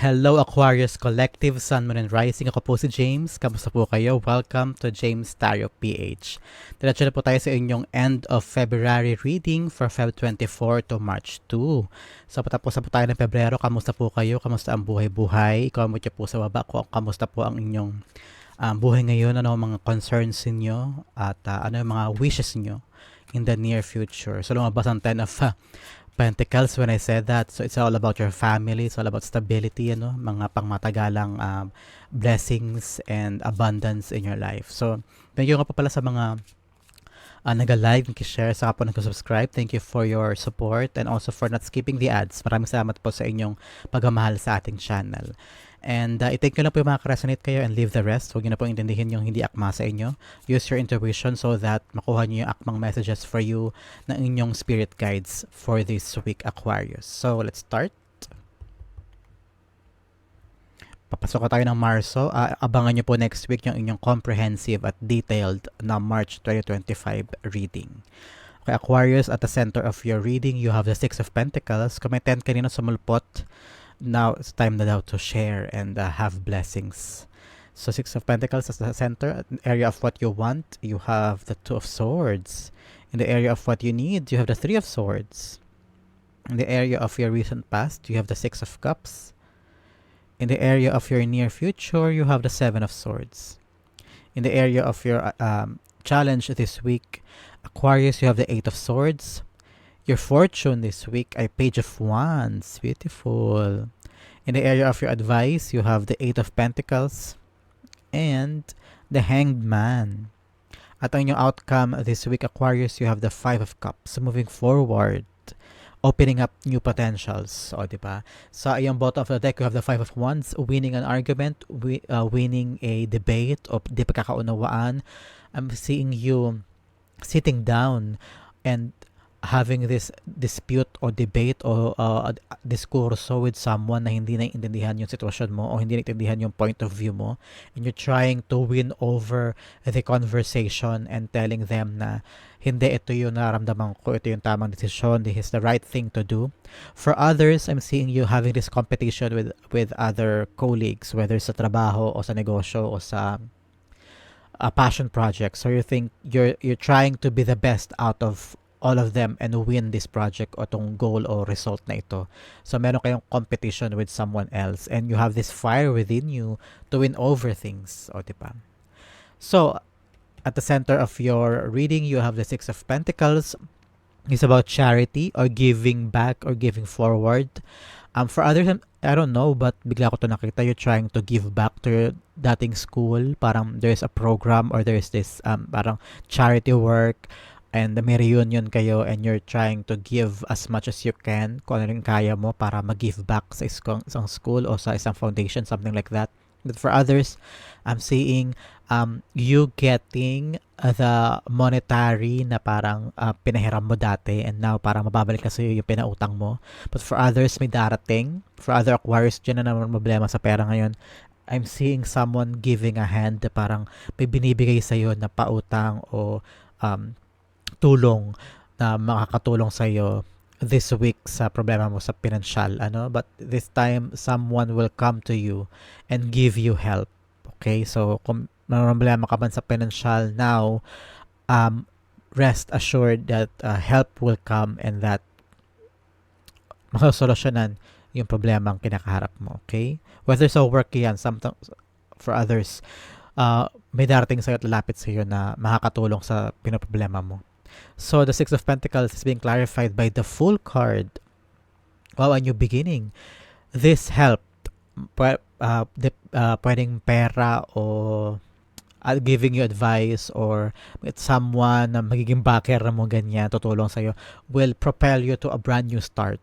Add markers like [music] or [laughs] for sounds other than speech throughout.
Hello Aquarius Collective, Sun, Moon, and Rising. Ako po si James. Kamusta po kayo? Welcome to James Tarot PH. Diretso na po tayo sa inyong end of February reading for Feb 24 to March 2. So patapos na po tayo ng Pebrero. Kamusta po kayo? Kamusta ang buhay-buhay? Comment niyo po sa baba kung kamusta po ang inyong um, buhay ngayon. Ano ang mga concerns niyo at uh, ano mga wishes niyo in the near future. So lumabas ang 10 of uh, Pentacles when I said that. So it's all about your family. It's all about stability, ano, mga pangmatagalang um, blessings and abundance in your life. So, thank you nga po pala sa mga uh, nag-live, nag-share, sa po nag-subscribe. Thank you for your support and also for not skipping the ads. Maraming salamat po sa inyong pagmamahal sa ating channel. And uh, i-take nyo lang po yung mga resonate kayo and leave the rest. Huwag nyo na po intindihin yung hindi akma sa inyo. Use your intuition so that makuha nyo yung akmang messages for you ng inyong spirit guides for this week Aquarius. So, let's start. Papasok tayo ng Marso. Uh, abangan nyo po next week yung inyong comprehensive at detailed na March 2025 reading. Okay, Aquarius, at the center of your reading, you have the Six of Pentacles. Kung may 10 kanina sumulpot, now it's time now to share and uh, have blessings. So Six of Pentacles as the center, area of what you want, you have the Two of Swords. In the area of what you need, you have the Three of Swords. In the area of your recent past, you have the Six of Cups. In the area of your near future, you have the Seven of Swords. In the area of your um, challenge this week, Aquarius, you have the Eight of Swords. Your fortune this week a Page of Wands. Beautiful. In the area of your advice, you have the Eight of Pentacles and the Hanged Man. At ang inyong outcome this week, Aquarius, you have the Five of Cups. Moving forward, opening up new potentials. O, di ba? Sa iyong bottom of the deck, you have the Five of Wands, winning an argument, wi- uh, winning a debate, o di pagkakaunawaan. I'm seeing you sitting down and having this dispute or debate o uh, diskurso with someone na hindi naiintindihan yung sitwasyon mo o hindi naiintindihan yung point of view mo and you're trying to win over the conversation and telling them na hindi ito yung nararamdaman ko, ito yung tamang desisyon, this is the right thing to do. For others, I'm seeing you having this competition with with other colleagues, whether sa trabaho o sa negosyo o sa a passion project. So you think you're you're trying to be the best out of all of them and win this project o tong goal o result na ito. So, meron kayong competition with someone else and you have this fire within you to win over things. O, diba? So, at the center of your reading, you have the Six of Pentacles. It's about charity or giving back or giving forward. Um, for others, I don't know, but bigla ko to nakita, you're trying to give back to your dating school. Parang there's a program or there's this um, parang charity work and may reunion kayo and you're trying to give as much as you can kung ano rin kaya mo para mag-give back sa isang, school o sa isang foundation, something like that. But for others, I'm seeing um, you getting the monetary na parang uh, pinahiram mo dati and now parang mababalik na sa'yo yung pinautang mo. But for others, may darating. For other Aquarius, dyan na naman problema sa pera ngayon. I'm seeing someone giving a hand na parang may binibigay sa'yo na pautang o um, tulong na makakatulong sa iyo this week sa problema mo sa financial ano? But this time someone will come to you and give you help okay? So kung may problema ka man sa financial now um rest assured that uh, help will come and that masosolusyonan yung problema ang kinakaharap mo okay? Whether sa work yan sometimes for others uh, may darating sa'yo at lalapit sa'yo na makakatulong sa pinoproblema mo So the Six of Pentacles is being clarified by the Full card. Wow, a new beginning. This helped. P- uh, uh, pwedeng pera o uh, giving you advice or someone na magiging backer mo ganyan, tutulong sa'yo, will propel you to a brand new start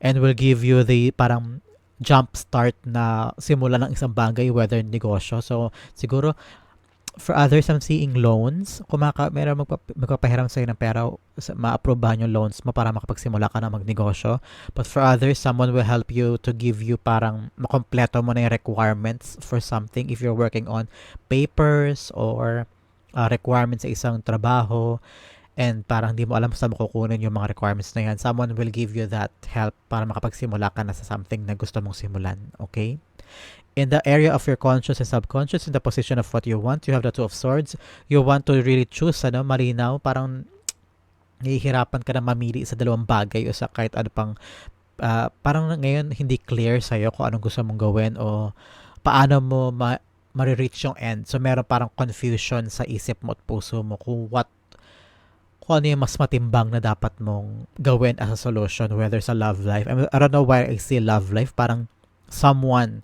and will give you the parang jump start na simula ng isang bagay, whether negosyo. So, siguro, for others, I'm seeing loans. Kung maka, meron magpap, magpapahiram sa'yo ng pera, ma-approvehan yung loans mo para makapagsimula ka na magnegosyo. But for others, someone will help you to give you parang makompleto mo na yung requirements for something if you're working on papers or uh, requirements sa isang trabaho. and parang hindi mo alam saan mo kukunin yung mga requirements na yan, someone will give you that help para makapagsimula ka na sa something na gusto mong simulan. Okay? In the area of your conscious and subconscious, in the position of what you want, you have the Two of Swords. You want to really choose, ano, malinaw, parang nahihirapan ka na mamili sa dalawang bagay o sa kahit ano pang uh, parang ngayon hindi clear sa'yo kung anong gusto mong gawin o paano mo ma- marireach yung end. So, meron parang confusion sa isip mo at puso mo kung what kung ano yung mas matimbang na dapat mong gawin as a solution, whether sa love life. I, mean, I don't know why I say love life. Parang someone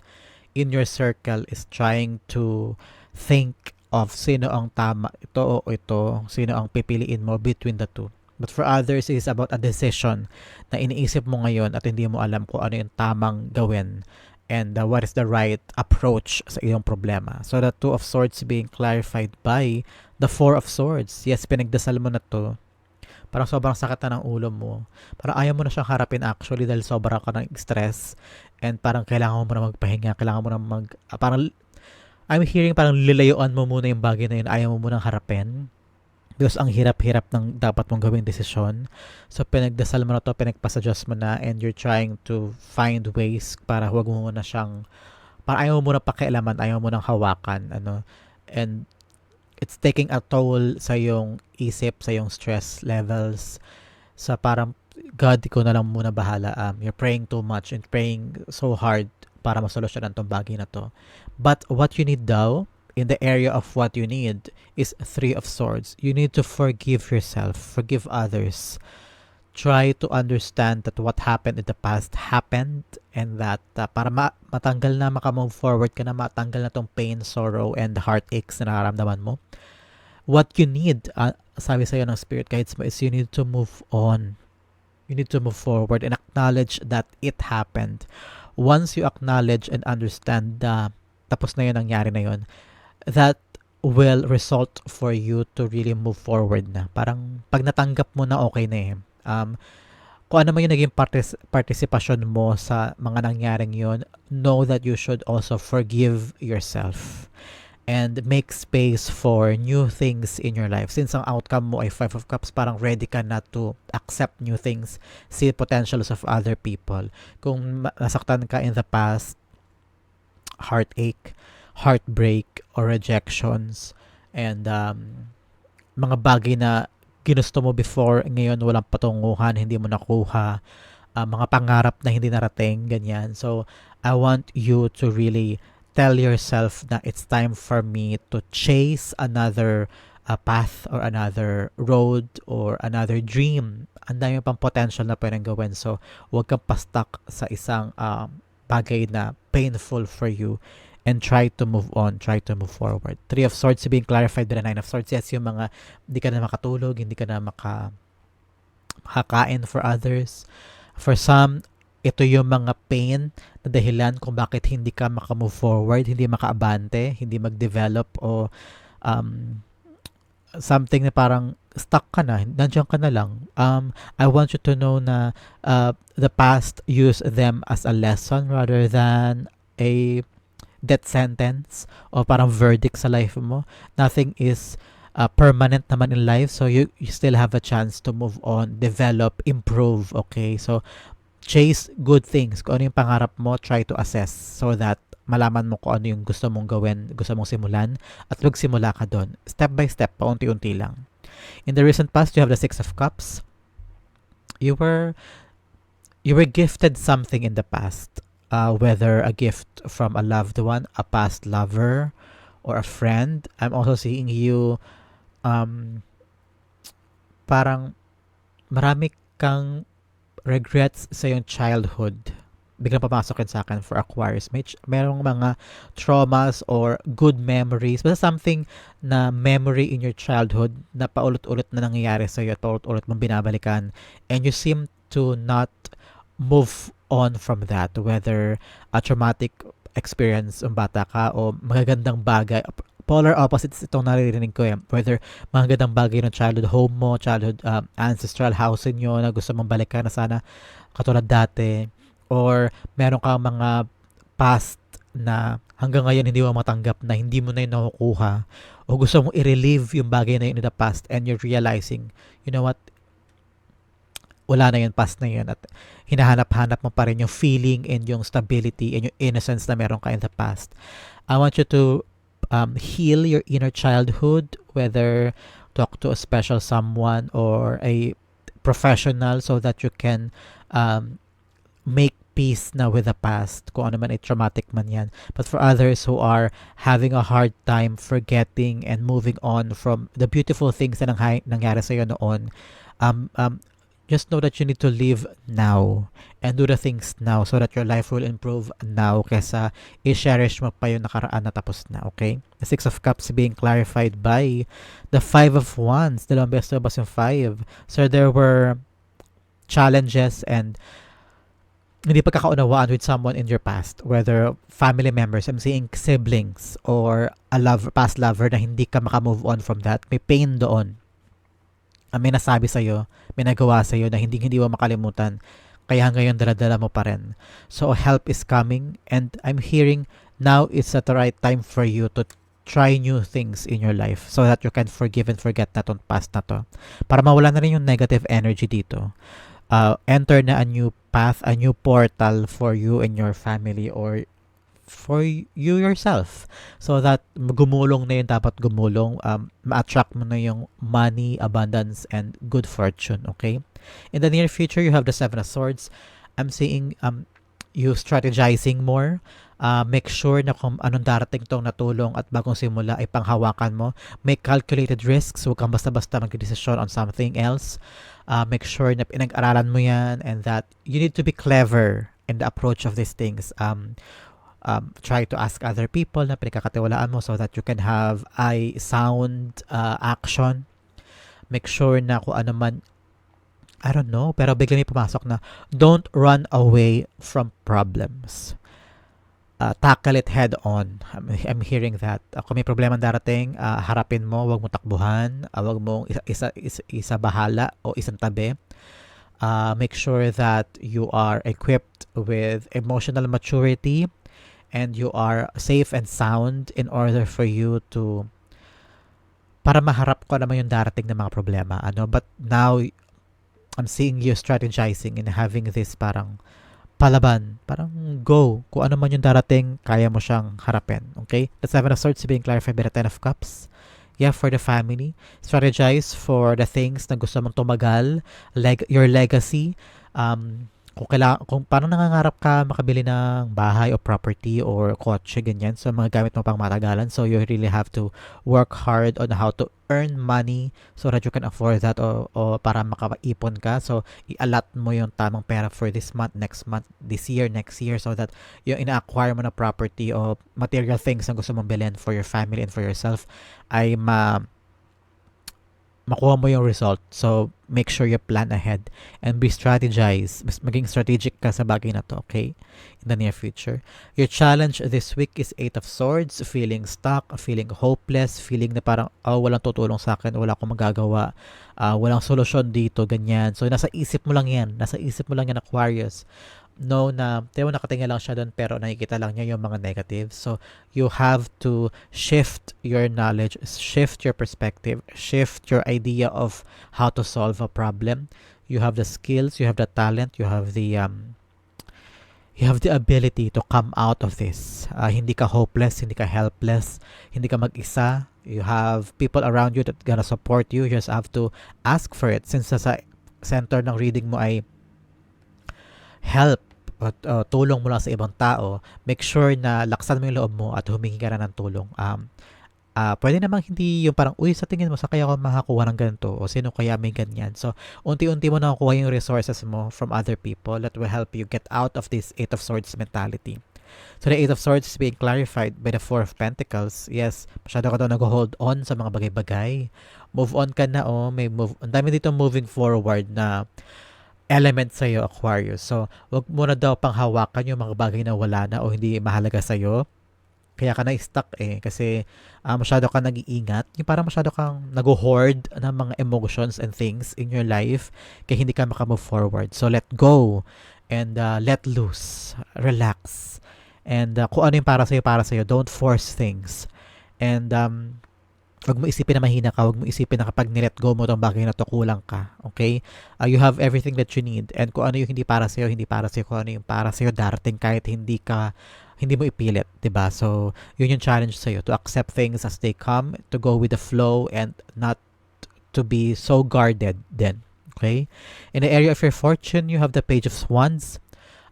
in your circle is trying to think of sino ang tama ito o ito, sino ang pipiliin mo between the two. But for others, it is about a decision na iniisip mo ngayon at hindi mo alam kung ano yung tamang gawin and uh, what is the right approach sa iyong problema. So the Two of Swords being clarified by the Four of Swords. Yes, pinagdasal mo na to. Parang sobrang sakit na ng ulo mo. Parang ayaw mo na siyang harapin actually dahil sobrang ka ng stress and parang kailangan mo na magpahinga, kailangan mo na mag... Uh, parang I'm hearing parang lilayuan mo muna yung bagay na yun, ayaw mo munang harapin. Because ang hirap-hirap ng dapat mong gawing desisyon. So, pinagdasal mo na to, pinagpasuggest mo na, and you're trying to find ways para huwag mo muna siyang, para ayaw mo muna pakialaman, ayaw mo nang hawakan, ano, and it's taking a toll sa yung isip, sa yung stress levels, sa parang, God, ko na lang muna bahala. Um, you're praying too much and praying so hard para masolusyonan tong bagay na to. But what you need daw, in the area of what you need is three of swords you need to forgive yourself forgive others try to understand that what happened in the past happened and that uh, para ma- matanggal na makamove forward ka na matanggal na tong pain sorrow and heartaches na nararamdaman mo what you need uh, sabi sa'yo ng spirit guides mo is you need to move on you need to move forward and acknowledge that it happened once you acknowledge and understand uh, tapos na yun nangyari na yun that will result for you to really move forward na. Parang pag natanggap mo na okay na eh. Um, kung ano man yung naging partic- participation mo sa mga nangyaring yun, know that you should also forgive yourself and make space for new things in your life. Since ang outcome mo ay Five of Cups, parang ready ka na to accept new things, see potentials of other people. Kung nasaktan ka in the past, heartache, heartbreak or rejections and um, mga bagay na ginusto mo before ngayon walang patunguhan hindi mo nakuha uh, mga pangarap na hindi narating ganyan so I want you to really tell yourself na it's time for me to chase another uh, path or another road or another dream ang dami pang potential na pwedeng gawin so huwag kang pa-stuck sa isang um, bagay na painful for you and try to move on, try to move forward. Three of Swords being clarified by the Nine of Swords. Yes, yung mga hindi ka na makatulog, hindi ka na maka, makakain for others. For some, ito yung mga pain na dahilan kung bakit hindi ka maka-move forward, hindi makaabante, hindi mag-develop o um, something na parang stuck ka na, nandiyan ka na lang. Um, I want you to know na uh, the past, use them as a lesson rather than a death sentence o parang verdict sa life mo. Nothing is uh, permanent naman in life. So you, you still have a chance to move on, develop, improve. Okay? So chase good things. Kung ano yung pangarap mo, try to assess so that malaman mo kung ano yung gusto mong gawin, gusto mong simulan, at magsimula ka doon. Step by step, paunti-unti lang. In the recent past, you have the Six of Cups. You were you were gifted something in the past uh, whether a gift from a loved one, a past lover, or a friend. I'm also seeing you um, parang marami kang regrets sa yung childhood. Biglang papasok yun sa akin for Aquarius. May merong mga traumas or good memories. Basta something na memory in your childhood na paulit-ulit na nangyayari sa'yo at paulit-ulit mong binabalikan. And you seem to not move on from that whether a traumatic experience ang bata ka o magagandang bagay polar opposites itong naririnig ko eh whether magagandang bagay ng childhood home mo childhood um, ancestral house niyo na gusto mong balikan na sana katulad dati or meron kang mga past na hanggang ngayon hindi mo matanggap na hindi mo na yun nakukuha o gusto mong i-relieve yung bagay na yun in the past and you're realizing, you know what, wala na yun, past na yun at hinahanap-hanap mo pa rin yung feeling and yung stability and yung innocence na meron ka in the past. I want you to um, heal your inner childhood, whether talk to a special someone or a professional so that you can um, make peace na with the past, kung ano man ay traumatic man yan. But for others who are having a hard time forgetting and moving on from the beautiful things na nang nangyari sa'yo noon, um, um, just know that you need to live now and do the things now so that your life will improve now kesa i-cherish mo pa yung nakaraan na tapos na, okay? The Six of Cups being clarified by the Five of Wands. Dalawang beses na yung five. So there were challenges and hindi pagkakaunawaan with someone in your past, whether family members, I'm saying siblings, or a lover, past lover na hindi ka makamove on from that. May pain doon may nasabi sa'yo, may nagawa sa'yo na hindi hindi mo makalimutan. Kaya ngayon daladala mo pa rin. So help is coming and I'm hearing now at the right time for you to try new things in your life so that you can forgive and forget na tong past na to. Para mawala na rin yung negative energy dito. Uh, enter na a new path, a new portal for you and your family or for you yourself. So that gumulong na yun dapat gumulong um, ma-attract mo na yung money abundance and good fortune okay? In the near future you have the seven of swords. I'm seeing um you strategizing more. Uh, make sure na kung anong darating tong natulong at bagong simula ay panghawakan mo. Make calculated risks. Huwag kang basta-basta mag-decision on something else. Uh, make sure na pinag-aralan mo yan and that you need to be clever in the approach of these things. Um, um, try to ask other people na pinagkakatiwalaan mo so that you can have a sound uh, action. Make sure na kung ano man I don't know, pero bigla may pumasok na don't run away from problems. Uh, tackle it head on. I'm, I'm hearing that. Uh, kung may problema darating, uh, harapin mo, wag mo takbuhan, uh, wag mo isa, isa, isa, isa bahala o isang tabi. Uh, make sure that you are equipped with emotional maturity and you are safe and sound in order for you to para maharap ko naman yung darating na mga problema ano? But now I'm seeing you strategizing and having this parang palaban. Parang go kung ano man yung darating kaya mo siyang harapin okay? The seven of swords being clarified by the ten of cups. Yeah for the family. Strategize for the things na gusto mong tumagal like your legacy. Um kung kailangan, kung paano nangangarap ka makabili ng bahay o property or kotse, ganyan. So, mga gamit mo pang matagalan. So, you really have to work hard on how to earn money so that you can afford that o, o para makaipon ka. So, i-allot mo yung tamang pera for this month, next month, this year, next year so that yung ina-acquire mo na property o material things na gusto mong bilhin for your family and for yourself ay ma makuha mo yung result. So, make sure you plan ahead and be strategize. Maging strategic ka sa bagay na to, okay? In the near future. Your challenge this week is Eight of Swords, feeling stuck, feeling hopeless, feeling na parang, oh, walang tutulong sa akin, wala akong magagawa, uh, walang solusyon dito, ganyan. So, nasa isip mo lang yan. Nasa isip mo lang yan, Aquarius know na tayo nakatingin lang siya doon pero nakikita lang niya yung mga negatives. So, you have to shift your knowledge, shift your perspective, shift your idea of how to solve a problem. You have the skills, you have the talent, you have the um, you have the ability to come out of this. Uh, hindi ka hopeless, hindi ka helpless, hindi ka mag-isa. You have people around you that gonna support you. You just have to ask for it. Since sa center ng reading mo ay help at uh, tulong mula sa ibang tao, make sure na laksan mo yung loob mo at humingi ka na ng tulong. Um, uh, pwede namang hindi yung parang, uy, sa tingin mo, sa kaya ako makakuha ng ganito? O sino kaya may ganyan? So, unti-unti mo nakukuha yung resources mo from other people that will help you get out of this Eight of Swords mentality. So, the Eight of Swords is being clarified by the Four of Pentacles. Yes, masyado ka daw nag-hold on sa mga bagay-bagay. Move on ka na, oh. May move, ang dami dito moving forward na element sa iyo Aquarius. So, wag mo na daw pang hawakan yung mga bagay na wala na o hindi mahalaga sa iyo. Kaya ka na-stuck eh kasi uh, masyado ka nag-iingat. Yung parang masyado kang nag-hoard ng mga emotions and things in your life kaya hindi ka makamove forward. So let go and uh, let loose. Relax. And uh, kung ano yung para sa'yo, para sa'yo. Don't force things. And um, Huwag mo isipin na mahina ka, huwag mo isipin na kapag nilet go mo tong bagay na to, kulang ka. Okay? Uh, you have everything that you need. And kung ano yung hindi para sa'yo, hindi para sa'yo. Kung ano yung para sa'yo, darating kahit hindi ka, hindi mo ipilit. 'di ba So, yun yung challenge sa'yo. To accept things as they come, to go with the flow, and not to be so guarded then. Okay? In the area of your fortune, you have the page of wands.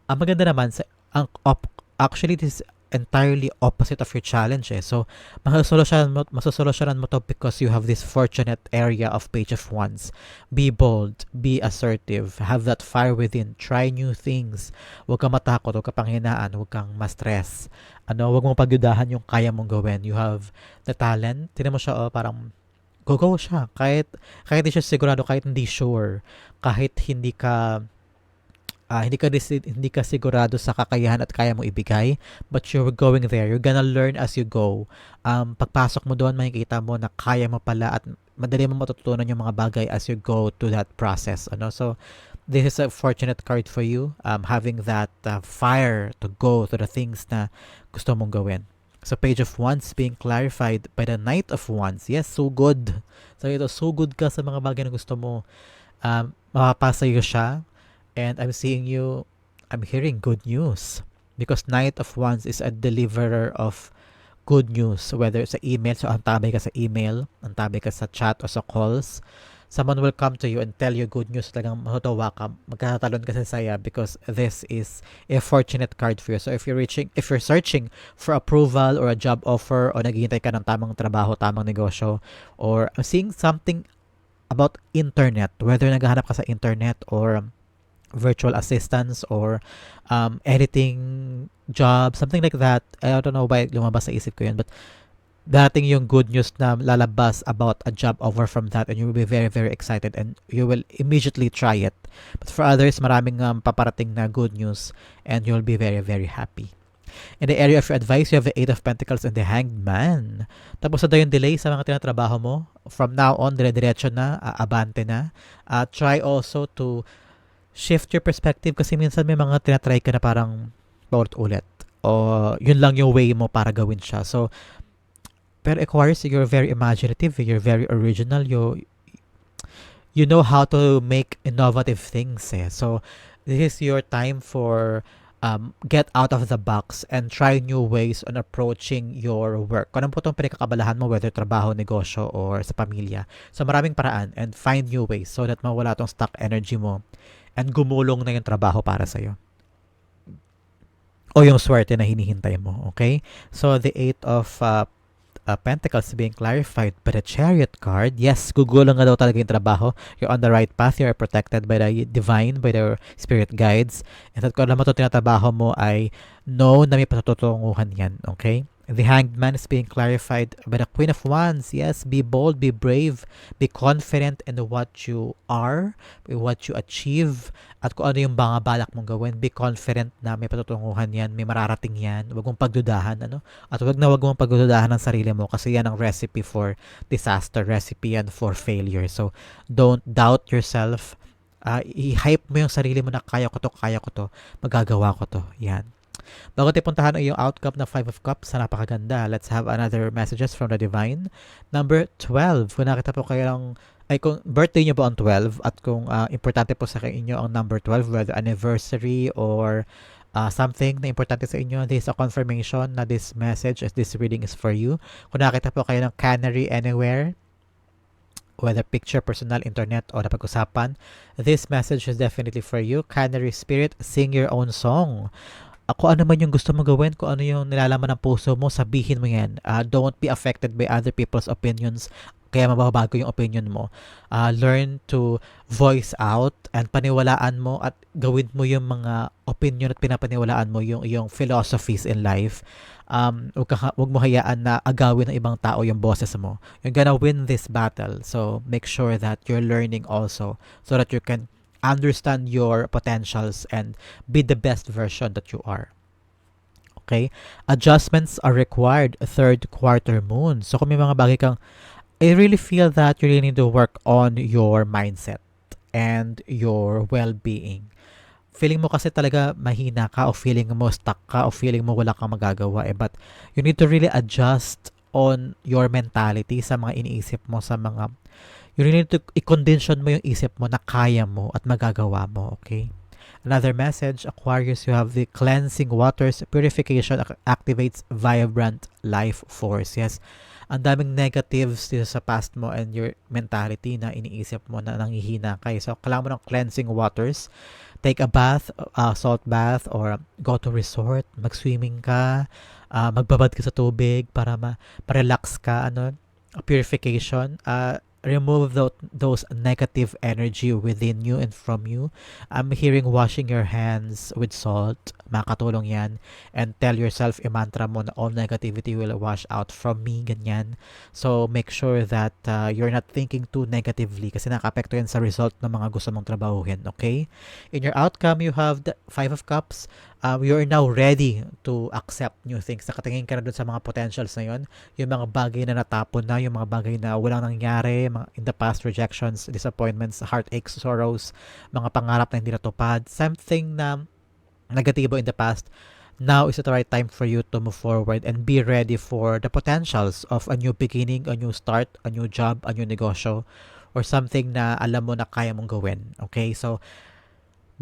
Ang maganda naman, sa, ang, op, actually, this entirely opposite of your challenge eh. So, masosolusyonan mo, masosolusyonan mo to because you have this fortunate area of page of wands. Be bold, be assertive, have that fire within, try new things. Huwag kang matakot, huwag kang huwag kang ma-stress. Ano, huwag mong pagyudahan yung kaya mong gawin. You have the talent. Tinan mo siya, oh, parang go go siya. Kahit, kahit hindi siya sigurado, kahit hindi sure, kahit hindi ka uh, hindi ka hindi ka sigurado sa kakayahan at kaya mo ibigay but you're going there. You're gonna learn as you go. Um pagpasok mo doon makikita mo na kaya mo pala at madali mo matutunan yung mga bagay as you go to that process ano? So this is a fortunate card for you um having that uh, fire to go to the things na gusto mong gawin. So page of wands being clarified by the knight of wands. Yes so good. So ito so good ka sa mga bagay na gusto mo. Um mapapasa siya and I'm seeing you, I'm hearing good news. Because Knight of Wands is a deliverer of good news, whether sa email, so antabay ka sa email, antabay ka sa chat o sa calls, someone will come to you and tell you good news, talagang matutuwa ka, magkakatalon ka sa saya because this is a fortunate card for you. So if you're reaching, if you're searching for approval or a job offer o naghihintay ka ng tamang trabaho, tamang negosyo, or I'm seeing something about internet, whether naghahanap ka sa internet or virtual assistants or um, editing job, something like that. I don't know why lumabas sa isip ko yun, but dating yung good news na lalabas about a job offer from that and you will be very, very excited and you will immediately try it. But for others, maraming um, paparating na good news and you'll be very, very happy. In the area of your advice, you have the Eight of Pentacles and the Hanged Man. Tapos na daw yung delay sa mga tinatrabaho mo. From now on, dire-diretso na, uh, abante na. Uh, try also to shift your perspective kasi minsan may mga tinatry ka na parang paulit-ulit o yun lang yung way mo para gawin siya. So, pero Aquarius, you're very imaginative, you're very original, you you know how to make innovative things eh. So, this is your time for um, get out of the box and try new ways on approaching your work. Kung ano po itong pinagkakabalahan mo, whether trabaho, negosyo, or sa pamilya. So, maraming paraan and find new ways so that mawala tong stuck energy mo and gumulong na yung trabaho para sa'yo. O yung swerte na hinihintay mo, okay? So, the Eight of uh, uh, Pentacles being clarified by the Chariot card, yes, gugulong nga daw talaga yung trabaho. You're on the right path. You are protected by the divine, by the spirit guides. And at kung alam mo ito tinatrabaho mo ay know na may patutunguhan yan, okay? The hanged man is being clarified by the Queen of Wands. Yes, be bold, be brave, be confident in what you are, what you achieve, at kung ano yung mga balak mong gawin. Be confident na may patutunguhan yan, may mararating yan. Huwag mong pagdudahan, ano? At huwag na huwag mong pagdudahan ng sarili mo kasi yan ang recipe for disaster, recipe and for failure. So, don't doubt yourself. Uh, i-hype mo yung sarili mo na kaya ko to, kaya ko to, magagawa ko to. Yan. Bago tayo puntahan ang iyong outcome na 5 of Cups na napakaganda, let's have another messages from the Divine. Number 12, kung nakita po kayo ng ay kung birthday niyo po ang 12 at kung uh, importante po sa inyo ang number 12 whether anniversary or uh, something na importante sa inyo, this is a confirmation na this message, as this reading is for you. Kung nakita po kayo ng Canary Anywhere, whether picture, personal, internet, o napag-usapan, this message is definitely for you. Canary Spirit, sing your own song ako ano man yung gusto mo gawin, kung ano yung nilalaman ng puso mo, sabihin mo yan. Uh, don't be affected by other people's opinions kaya mababago yung opinion mo. Uh, learn to voice out and paniwalaan mo at gawin mo yung mga opinion at pinapaniwalaan mo yung yung philosophies in life. Um, wag, ka, wag mo hayaan na agawin ng ibang tao yung boses mo. You're gonna win this battle. So make sure that you're learning also so that you can understand your potentials and be the best version that you are. Okay? Adjustments are required third quarter moon. So kung may mga bagay kang I really feel that you really need to work on your mindset and your well-being. Feeling mo kasi talaga mahina ka o feeling mo stuck ka o feeling mo wala kang magagawa eh but you need to really adjust on your mentality sa mga iniisip mo sa mga you really need to i-condition mo yung isip mo na kaya mo at magagawa mo, okay? Another message, Aquarius, you have the cleansing waters, purification ac- activates vibrant life force. Yes, ang daming negatives dito sa past mo and your mentality na iniisip mo na nanghihina kayo. So, kailangan mo ng cleansing waters. Take a bath, uh, salt bath, or go to resort, mag-swimming ka, uh, magbabad ka sa tubig para ma- relax ka, ano, purification. Uh, remove tho- those negative energy within you and from you. I'm hearing washing your hands with salt. Makatulong yan. And tell yourself i-mantra mo na all negativity will wash out from me. Ganyan. So, make sure that uh, you're not thinking too negatively kasi nakapekto yan sa result ng mga gusto mong trabahuhin. Okay? In your outcome, you have the Five of Cups. Um, you're now ready to accept new things. Nakatingin ka na dun sa mga potentials na yun. Yung mga bagay na natapon na, yung mga bagay na walang nangyari, mga in the past rejections, disappointments, heartaches, sorrows, mga pangarap na hindi natupad, something na negatibo in the past, now is the right time for you to move forward and be ready for the potentials of a new beginning, a new start, a new job, a new negosyo, or something na alam mo na kaya mong gawin. Okay? So,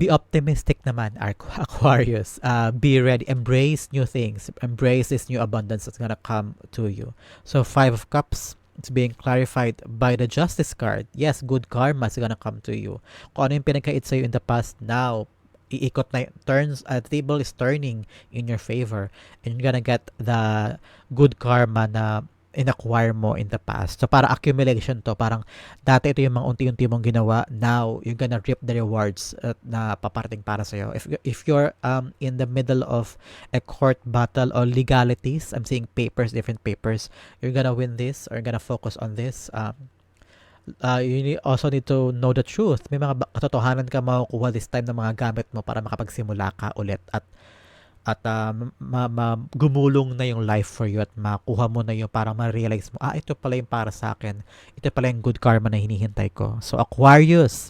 be optimistic naman, [laughs] Aquarius. Uh, be ready. Embrace new things. Embrace this new abundance that's gonna come to you. So, Five of Cups, it's being clarified by the Justice card. Yes, good karma is gonna come to you. Kung ano yung pinagkait sa'yo in the past, now, iikot na turns uh, the table is turning in your favor and you're gonna get the good karma na inacquire mo in the past. So, para accumulation to. Parang, dati ito yung mga unti-unti mong ginawa. Now, you're gonna reap the rewards uh, na paparating para sa'yo. If, if you're um, in the middle of a court battle or legalities, I'm seeing papers, different papers, you're gonna win this or you're gonna focus on this. Um, uh, you also need to know the truth. May mga katotohanan ka makukuha this time ng mga gamit mo para makapagsimula ka ulit at at uh, ma, ma, gumulong na yung life for you at makuha mo na yung parang ma-realize mo, ah, ito pala yung para sa akin. Ito pala yung good karma na hinihintay ko. So, Aquarius,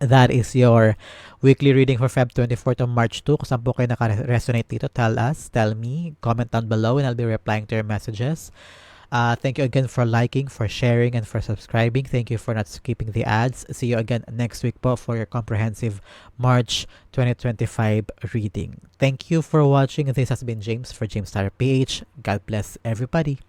that is your weekly reading for Feb 24 to March 2. Kung saan po kayo naka-resonate dito, tell us, tell me, comment down below and I'll be replying to your messages. Uh, thank you again for liking, for sharing, and for subscribing. Thank you for not skipping the ads. See you again next week po for your comprehensive March 2025 reading. Thank you for watching. This has been James for James Star PH. God bless everybody.